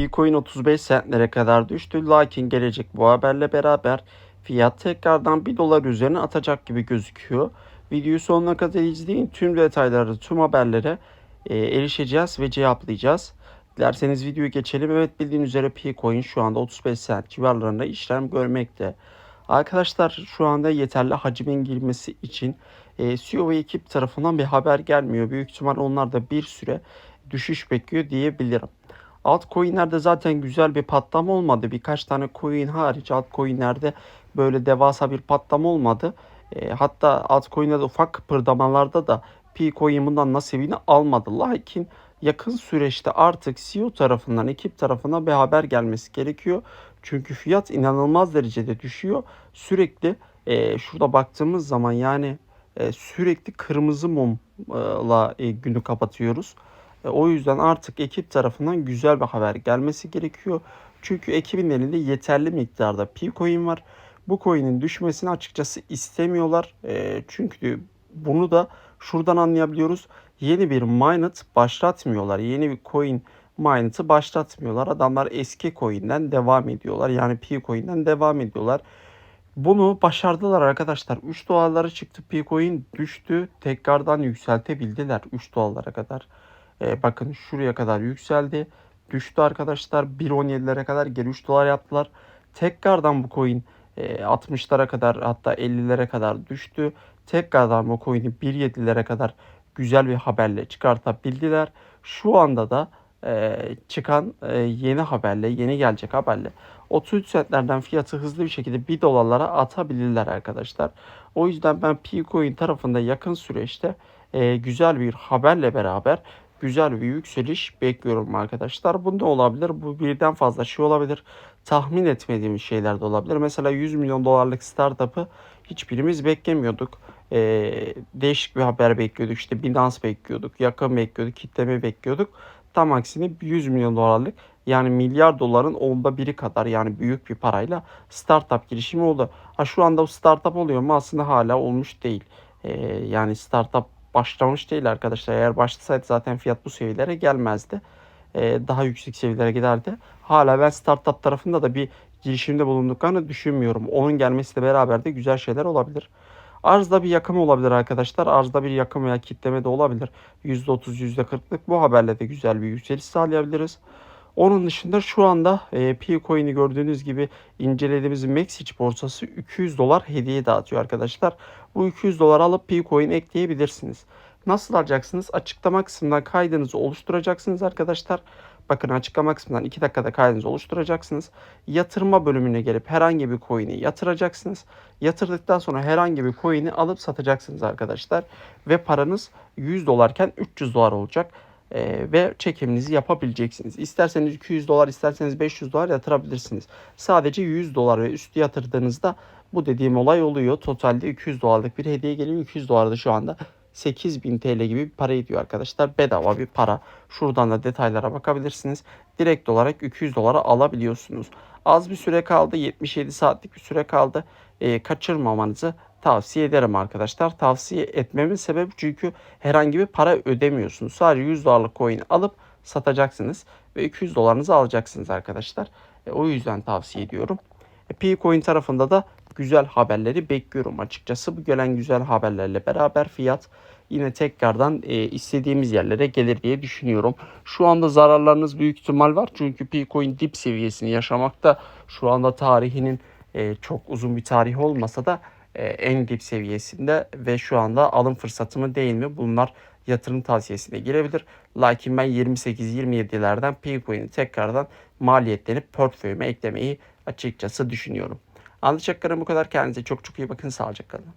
Picoin 35 centlere kadar düştü. Lakin gelecek bu haberle beraber fiyat tekrardan 1 dolar üzerine atacak gibi gözüküyor. Videoyu sonuna kadar izleyin. Tüm detayları, tüm haberlere e, erişeceğiz ve cevaplayacağız. Dilerseniz videoyu geçelim. Evet bildiğiniz üzere Picoin şu anda 35 cent civarlarında işlem görmekte. Arkadaşlar şu anda yeterli hacmin girmesi için e, CEO ve ekip tarafından bir haber gelmiyor. Büyük ihtimal onlar da bir süre düşüş bekliyor diyebilirim. Altcoin'lerde zaten güzel bir patlama olmadı. Birkaç tane coin hariç altcoin'lerde böyle devasa bir patlama olmadı. E, hatta altcoin'lerde ufak kıpırdamalarda da P-Coin bundan nasibini almadı. Lakin yakın süreçte artık CEO tarafından, ekip tarafından bir haber gelmesi gerekiyor. Çünkü fiyat inanılmaz derecede düşüyor. Sürekli e, şurada baktığımız zaman yani e, sürekli kırmızı mumla e, günü kapatıyoruz. E, o yüzden artık ekip tarafından güzel bir haber gelmesi gerekiyor. Çünkü ekibin elinde yeterli miktarda P-Coin var. Bu coin'in düşmesini açıkçası istemiyorlar. E, çünkü bunu da şuradan anlayabiliyoruz. Yeni bir mainnet başlatmıyorlar. Yeni bir coin mainnet'ı başlatmıyorlar. Adamlar eski coin'den devam ediyorlar. Yani P-Coin'den devam ediyorlar. Bunu başardılar arkadaşlar. 3 dolarlara çıktı. P-Coin düştü. Tekrardan yükseltebildiler 3 dolarlara kadar. Ee, bakın şuraya kadar yükseldi. Düştü arkadaşlar. 1.17'lere kadar geri 3 dolar yaptılar. Tekrardan bu coin e, 60'lara kadar hatta 50'lere kadar düştü. Tekrardan bu coin'i 1.7'lere kadar güzel bir haberle çıkartabildiler. Şu anda da e, çıkan e, yeni haberle, yeni gelecek haberle 33 centlerden fiyatı hızlı bir şekilde 1 dolarlara atabilirler arkadaşlar. O yüzden ben Picoin tarafında yakın süreçte e, güzel bir haberle beraber güzel bir yükseliş bekliyorum arkadaşlar. Bu ne olabilir? Bu birden fazla şey olabilir. Tahmin etmediğimiz şeyler de olabilir. Mesela 100 milyon dolarlık startup'ı hiçbirimiz beklemiyorduk. Ee, değişik bir haber bekliyorduk. İşte Binance bekliyorduk. Yakın bekliyorduk. Kitleme bekliyorduk. Tam aksine 100 milyon dolarlık yani milyar doların onda biri kadar yani büyük bir parayla startup girişimi oldu. Ha şu anda startup oluyor mu? Aslında hala olmuş değil. Ee, yani startup başlamış değil arkadaşlar. Eğer başlasaydı zaten fiyat bu seviyelere gelmezdi. Ee, daha yüksek seviyelere giderdi. Hala ben startup tarafında da bir girişimde bulunduklarını düşünmüyorum. Onun gelmesiyle beraber de güzel şeyler olabilir. Arzda bir yakım olabilir arkadaşlar. Arzda bir yakım veya kitleme de olabilir. %30, %40'lık bu haberle de güzel bir yükseliş sağlayabiliriz. Onun dışında şu anda e, P-Coin'i gördüğünüz gibi incelediğimiz Maxic borsası 200 dolar hediye dağıtıyor arkadaşlar. Bu 200 dolar alıp P-Coin ekleyebilirsiniz. Nasıl alacaksınız? Açıklama kısmından kaydınızı oluşturacaksınız arkadaşlar. Bakın açıklama kısmından 2 dakikada kaydınızı oluşturacaksınız. Yatırma bölümüne gelip herhangi bir coin'i yatıracaksınız. Yatırdıktan sonra herhangi bir coin'i alıp satacaksınız arkadaşlar. Ve paranız 100 dolarken 300 dolar olacak. Ee, ve çekiminizi yapabileceksiniz. İsterseniz 200 dolar isterseniz 500 dolar yatırabilirsiniz. Sadece 100 dolar ve üstü yatırdığınızda bu dediğim olay oluyor. Totalde 200 dolarlık bir hediye geliyor. 200 dolar da şu anda 8000 TL gibi bir para ediyor arkadaşlar. Bedava bir para. Şuradan da detaylara bakabilirsiniz. Direkt olarak 200 dolara alabiliyorsunuz. Az bir süre kaldı. 77 saatlik bir süre kaldı. E, kaçırmamanızı tavsiye ederim arkadaşlar. Tavsiye etmemin sebebi çünkü herhangi bir para ödemiyorsunuz. Sadece 100 dolarlık coin alıp satacaksınız ve 200 dolarınızı alacaksınız arkadaşlar. E, o yüzden tavsiye ediyorum. E, P-Coin tarafında da güzel haberleri bekliyorum açıkçası. Bu gelen güzel haberlerle beraber fiyat yine tekrardan e, istediğimiz yerlere gelir diye düşünüyorum. Şu anda zararlarınız büyük ihtimal var. Çünkü P-Coin dip seviyesini yaşamakta. Şu anda tarihinin e, çok uzun bir tarih olmasa da e, en dip seviyesinde ve şu anda alım fırsatı mı değil mi? Bunlar yatırım tavsiyesine girebilir. Lakin ben 28-27'lerden P-Coin'i tekrardan maliyetlenip portföyüme eklemeyi açıkçası düşünüyorum. Anlatacaklarım bu kadar. Kendinize çok çok iyi bakın. Sağlıcakla kalın.